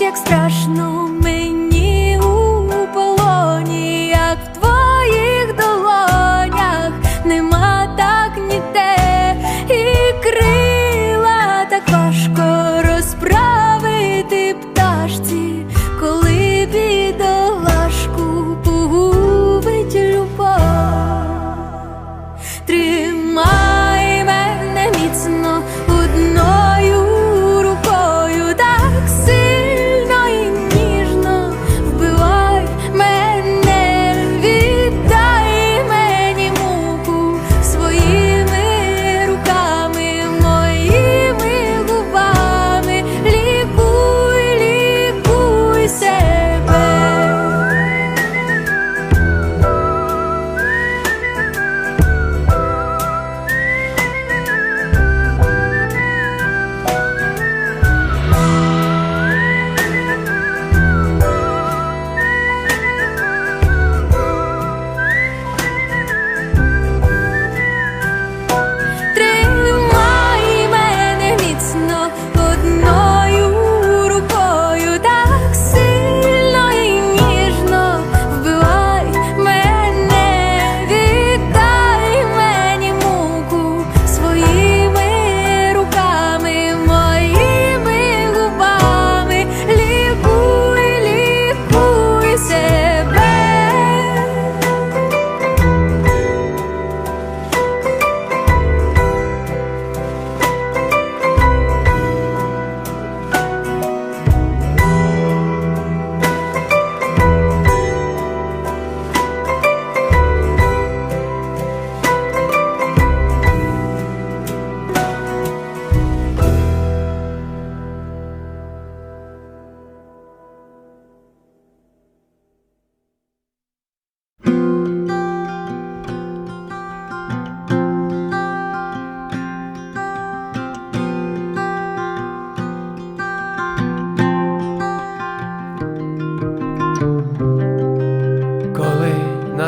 як страшно.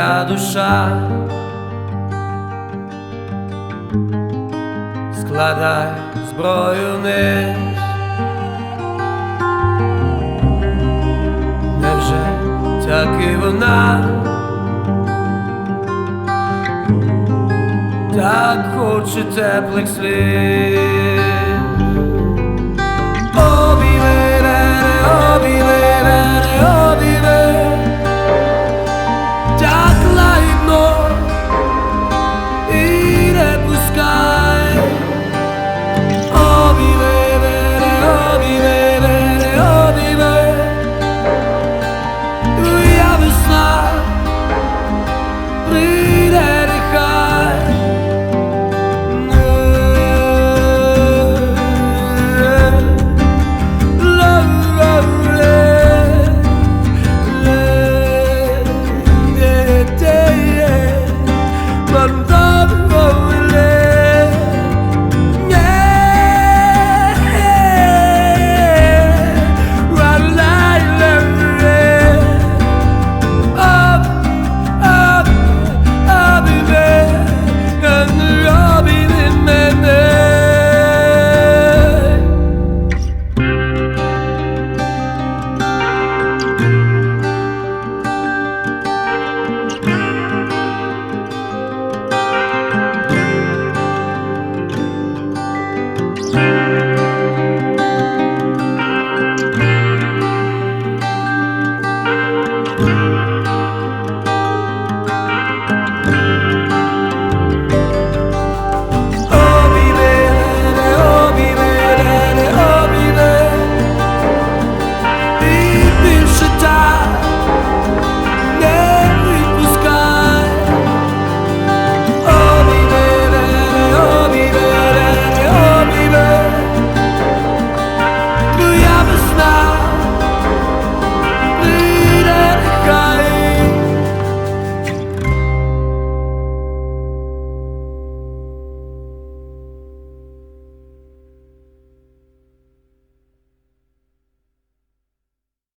моя душа, складай зброю ниж, невже таки вона, так хоче теплих слів.